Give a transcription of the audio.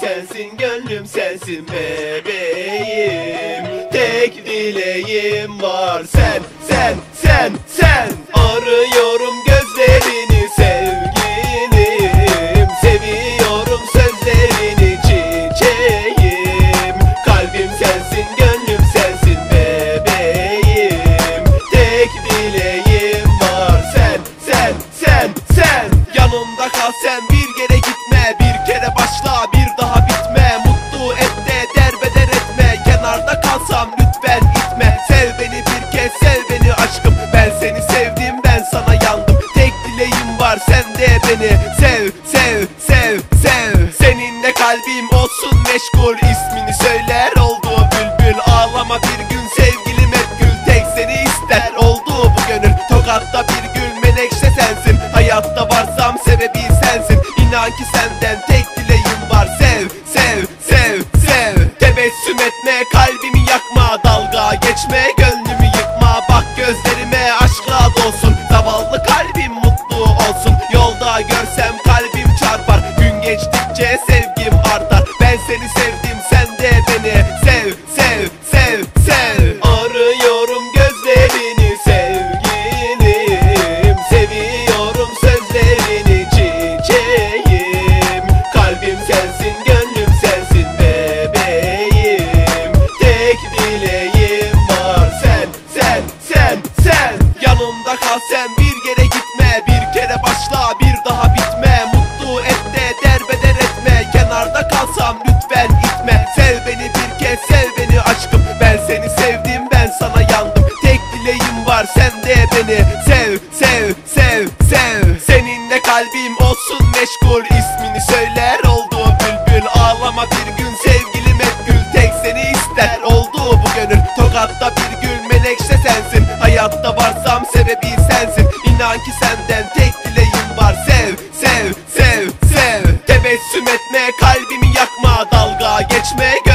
sensin gönlüm sensin bebeğim. Tek dileğim var. Sen sen sen sen. Arıyorum gözlerini sevgilim Seviyorum sözlerini çiçeğim. Kalbim sensin gönlüm sensin bebeğim. Tek dileğim var. Sen sen sen sen. Yanımda kal sen bir yere gitme kalbim olsun meşgul ismini söyler oldu bülbül Ağlama bir gün sevgilim hep gül Tek seni ister oldu bu gönül Tokatta bir gül menekşe sensin Hayatta varsam sebebi sensin İnan ki senden seni sevdim de beni. Sev sev sev sev. Seninle kalbim olsun meşgul. İsmini söyler oldu bülbül. Ağlama bir gün. Sevgilim hep gül. Tek seni ister oldu bu gönül. Tokatta bir gül. Melekşe sensin. Hayatta varsam sebebi sensin. İnan ki senden tek dileğim var. Sev sev sev sev. Tebessüm etme. Kalbimi yakma. Dalga geçme.